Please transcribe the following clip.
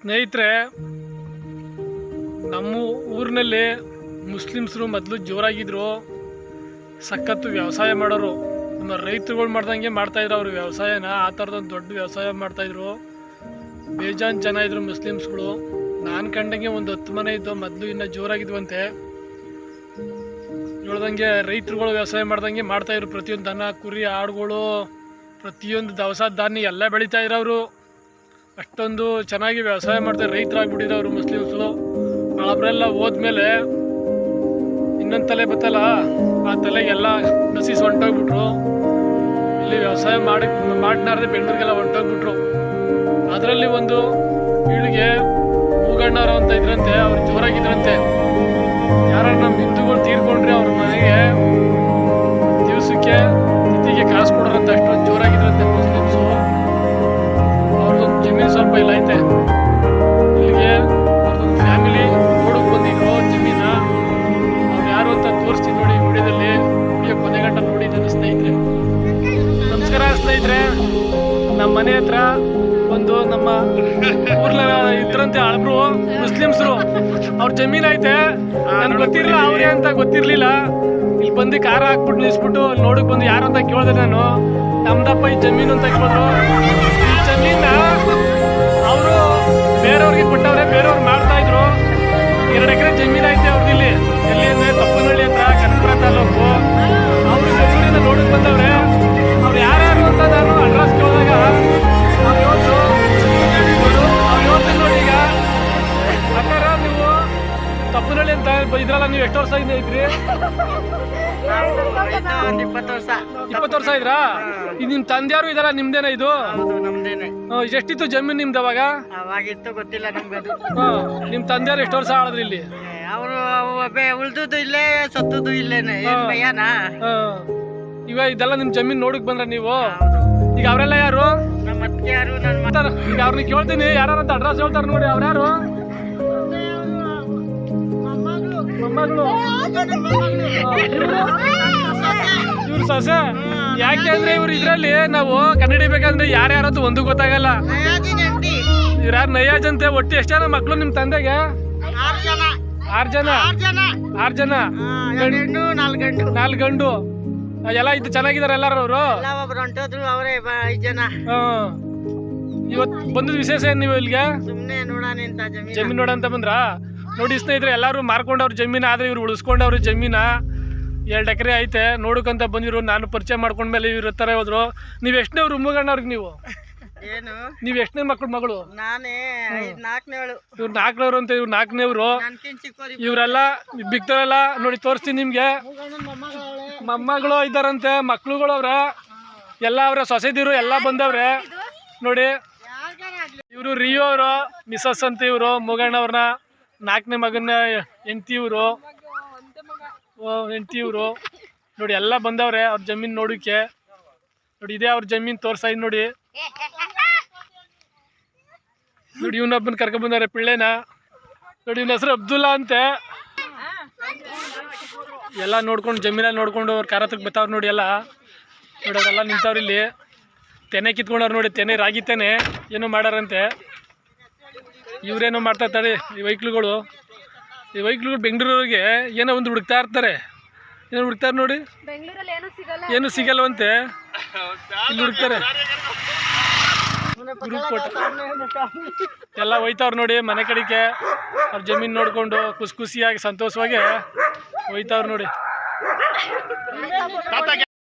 ಸ್ನೇಹಿತರೆ, ನಮ್ಮ ಊರಿನಲ್ಲಿ ಮುಸ್ಲಿಮ್ಸರು ಮೊದಲು ಜೋರಾಗಿದ್ರು. ಸಖತ್ತು ವ್ಯವಸಾಯ ಮಾಡೋರು. ನಮ್ಮ ರೈತರುಗಳು ಮಾಡ್ದಂಗೆ ಮಾಡ್ತಾಯಿದ್ರು ಅವರು ವ್ಯವಸಾಯನ. ಆ ಥರದೊಂದು ದೊಡ್ಡ ವ್ಯವಸಾಯ ಮಾಡ್ತಾಯಿದ್ರು ಬೇಜಾನ್ ಜನ ಇದ್ರು ಮುಸ್ಲಿಮ್ಸ್ಗಳು. ನಾನು ಕಂಡಂಗೆ ಒಂದು ಹತ್ತು ಮನೆ ಇದ್ದು ಮೊದಲು ಇನ್ನೂ ಜೋರಾಗಿದ್ವಂತೆ. ಹೇಳ್ದಂಗೆ ರೈತರುಗಳು ವ್ಯವಸಾಯ ಮಾಡ್ದಂಗೆ ಮಾಡ್ತಾಯಿದ್ರು ಪ್ರತಿಯೊಂದು ದನ, ಕುರಿ, ಆಡುಗಳು, ಪ್ರತಿಯೊಂದು ದವಸ ಧಾನ್ಯ ಎಲ್ಲ ಬೆಳೀತಾ ಇದ್ರು ಅವರು. ಅಷ್ಟೊಂದು ಚೆನ್ನಾಗಿ ವ್ಯವಸಾಯ ಮಾಡ್ತಾರೆ. ರೈತರಾಗ್ಬಿಟ್ಟಿದ್ರು ಅವರು ಮುಸ್ಲಿಮ್ಸ್ಗಳು ಅವರೆಲ್ಲ ಹೋದ್ಮೇಲೆ ಇನ್ನೊಂದು ತಲೆ ಬತ್ತಲ್ಲ ಆ ತಲೆಗೆಲ್ಲ ನಸೀಸ್ ಹೊಂಟೋಗ್ಬಿಟ್ರು. ಇಲ್ಲಿ ವ್ಯವಸಾಯ ಮಾಡಿ ಮಾಡ್ನಾರ್ದೆ ಬೆಂಗಳೂರಿಗೆಲ್ಲ ಹೊಂಟೋಗ್ಬಿಟ್ರು. ಅದರಲ್ಲಿ ಒಂದು ಪೀಳಿಗೆ ಮೂಗಣ್ಣರು ಅಂತ ಇದ್ರಂತೆ, ಅವ್ರು ಜೋರಾಗಿದ್ರಂತೆ. ಯಾರು ನಮ್ಮ ಹಿಂದೂಗಳು ತೀರ್ಕೊಂಡ್ರೆ ನಮಸ್ಕಾರ ಸ್ನೇಹಿತರೆ ನಮ್ಮ ಮನೆ ಹತ್ರ ಒಂದು ನಮ್ಮ ಊರ್ಲ ಇದ್ರಂತೆ ಅಳಬ್ರು ಮುಸ್ಲಿಮ್ಸ್ರು. ಅವ್ರ ಜಮೀನ್ ಐತೆ. ನನ್ಗೆ ಗೊತ್ತಿರಲಿಲ್ಲ ಅವ್ರೇ ಅಂತ ಗೊತ್ತಿರ್ಲಿಲ್ಲ. ಇಲ್ಲಿ ಬಂದು ಕಾರ ಹಾಕ್ಬಿಟ್ಟು ನಿಲ್ಸ್ಬಿಟ್ಟು ಅಲ್ಲಿ ನೋಡಕ್ ಬಂದು ಯಾರು ಅಂತ ಕೇಳಿದೆ ನಾನು. ನಮ್ದಪ್ಪ ಈ ಜಮೀನು ಅಂತ ಕೇಳಿದ್ರು. ಈ ಜಮೀನ ಅವರು ಬೇರೆಯವ್ರಿಗೆ ಕೊಟ್ಟವ್ರೆ ಬೇರೆಯವ್ರು ಮಾಡ್ತಾ ಇದ್ರು. ಎರಡು ಎಕರೆ ಇದ್ರಲ್ಲ ನೀವು ಎಷ್ಟು ವರ್ಷ ಇಂದ ಇದ್ರಿ? ಇಪ್ಪತ್ತು ವರ್ಷ. ಇಪ್ಪತ್ತು ವರ್ಷ ಇದ್ರಾ? ಇದು ನಿಮ್ ತಂದೆಯವರು ಇದಲ್ಲ ನಿಮ್ದೇನ ಇದು? ಎಷ್ಟಿತ್ತು ಜಮೀನು ನಿಮ್ದು ಅವಾಗ? ಅವಾಗಿತ್ತು ಗೊತ್ತಿಲ್ಲ ನಮ್ಗದು ಹಾ, ನಿಮ್ ತಂದೆಯವ್ರು ಎಷ್ಟು ವರ್ಷ ಆಳಿದ್ರಿ ಇಲ್ಲಿ? ಅವರು ಉಳ್ದುದು ಇಲ್ಲೇ ಸತ್ತದ್ದು ಇಲ್ಲೇನೆ. ಭಯನ. ಇವ ಇದೆಲ್ಲ ನಿಮ್ ಜಮೀನ್ ನೋಡಕ್ ಬಂದ್ರ ನೀವು? ಈಗ ಅವರೆಲ್ಲ ಯಾರು? ನಮ್ಮ ಅತ್ತಿಗೆ ಯಾರು ನನ್ನ ಈಗ ಅವ್ರನ್ನ ಕೇಳ್ತೀನಿ ಯಾರು ಅಂತ ಅಡ್ರೆಸ್ ಹೇಳ್ತಾರ ನೋಡಿ ಅವ್ರ ಯಾರು ಮೊಮ್ಮಗಳು ಇವ್ರ ಸೊಸೆ. ಯಾಕೆ ಅಂದ್ರೆ ಇವ್ರು ಇದ್ರಲ್ಲಿ ನಾವು ಕನ್ನಡ ಬೇಕಂದ್ರೆ ಯಾರ್ಯಾರು ಅಂತ ಒಂದು ಗೊತ್ತಾಗಲ್ಲ. ಇವ್ರ ಯಾರು ನಯ್ಯಾಜ್ ಅಂತೆ ಒಟ್ಟು ಎಷ್ಟು ಜನ ಮಕ್ಳು ನಿಮ್ ತಂದೆಗೆ? ಆರು ಜನ. ಆರ್ ಜನ? ನಾಲ್ಕು ಗಂಡು. ಎಲ್ಲ ಇದು ಚೆನ್ನಾಗಿದಾರೆ ಎಲ್ಲಾರು ಅವರು? ಎಲ್ಲ ಒಬ್ರು ಹೊಂಟೋದ್ರು ಅವರೇ ಐದು ಜನ. ಇವತ್ ಬಂದ ವಿಶೇಷ ಏನ್ ನೀವು ಇಲ್ಲಿಗೆ? ಸುಮ್ಮನೆ ನೋಡೋಣ ಅಂತ ಜಮೀನು. ಜಮೀನ್ ನೋಡಂತ ಬಂದ್ರ? ನೋಡಿ ಸ್ನೇಹಿತರೆ ಎಲ್ಲರೂ ಮಾರ್ಕೊಂಡವ್ರ ಜಮೀನ ಆದ್ರೆ ಇವ್ರು ಉಳಿಸ್ಕೊಂಡವ್ರ ಜಮೀನ ಎರಡು ಎಕರೆ ಐತೆ ನೋಡೋಕಂತ ಬಂದಿರು ನಾನು ಪರಿಚಯ ಮಾಡ್ಕೊಂಡ್ಮೇಲೆ ಇವ್ರ ಹತ್ರ ಹೋದ್ರು. ನೀವು ಎಷ್ಟನೇ ಮುಗಣ್ಣವ್ರಿಗೆ ನೀವು? ಏನು? ನೀವು ಎಷ್ಟನೇ ಮಕ್ಳು ಮಗಳು? ನಾನೇ ಇವ್ರು ನಾಲ್ಕನವ್ರು ಅಂತ ಇವ್ರು ನಾಲ್ಕನೇವ್ರು ಇವರೆಲ್ಲ ಬಿಗ್ತಾರಲ್ಲ ನೋಡಿ ತೋರಿಸ್ತೀನಿ ನಿಮ್ಗೆ. ಮೊಮ್ಮಗಳು ಇದ್ದಾರಂತೆ ಮಕ್ಳುಗಳು ಅವ್ರ. ಎಲ್ಲ ಅವ್ರ ಸೊಸೆದಿರು ಎಲ್ಲ ಬಂದವ್ರೆ. ನೋಡಿ. ಇವರು ರಿಯೋ ಅವರು ಮಿಸಸ್ ಅಂತ ಇವರು ಮುಗಣ್ಣವ್ರನ್ನ ನಾಲ್ಕನೇ ಮಗನ ಹೆಂಡ್ತಿಯವರು. ಇವರು ಹೆಂಡ್ತಿ ಇವರು ನೋಡಿ, ಎಲ್ಲ ಬಂದವ್ರೆ ಅವ್ರ ಜಮೀನ್ ನೋಡಕ್ಕೆ ನೋಡಿ, ಇದೇ ಅವ್ರ ಜಮೀನ್ ತೋರ್ಸಾ ಇದ್ ನೋಡಿ. ನೋಡಿ ಇವನೊಬ್ಬನ ಕರ್ಕೊಂಡ್ ಬಂದವ್ರೆ, ಪಿಳ್ಳೆನ. ನೋಡಿ, ಇವನ ಹೆಸರು ಅಬ್ದುಲ್ಲಾ ಅಂತೆ. ಎಲ್ಲ ನೋಡ್ಕೊಂಡು ಜಮೀನ ನೋಡ್ಕೊಂಡು ಅವ್ರ ಕಾರ ಬತ್ತವ್ರು ನೋಡಿ ಎಲ್ಲ. ನೋಡಿ, ಅವರೆಲ್ಲ ನಿಂತವ್ರು ಇಲ್ಲಿ. ತೆನೆ ಕಿತ್ಕೊಂಡವ್ರು ನೋಡಿ, ತೆನೆ ರಾಗಿ ತೆನೆ. ಏನೋ ಮಾಡಾರಂತೆ. ಇವ್ರೇನೋ ಮಾಡ್ತಾ ಇರ್ತಾರೆ ಈ ವೈಕ್ಲುಗಳು. ಈ ವೈಕ್ಲುಗಳು ಬೆಂಗಳೂರಿಗೆ ಏನೋ ಒಂದು ಹುಡುಕ್ತಾ ಇರ್ತಾರೆ. ಏನೋ ಹುಡುಕ್ತಾರೆ ನೋಡಿ. ಬೆಂಗಳೂರಲ್ಲಿ ಏನು ಸಿಗಲ್ಲ. ಏನು ಸಿಗಲ್ವಂತೆ. ಇಲ್ಲಿ ಹುಡುಕ್ತಾರೆ. ಗ್ರೂಪ್ ಫೋಟೋ ಎಲ್ಲ ಹೋಯ್ತವ್ರು ನೋಡಿ ಮನೆ ಕಡೆಗೆ. ಅವ್ರ ಜಮೀನು ನೋಡ್ಕೊಂಡು ಖುಷಿ ಖುಷಿಯಾಗಿ ಸಂತೋಷವಾಗಿ ಹೋಯ್ತವ್ರು ನೋಡಿ.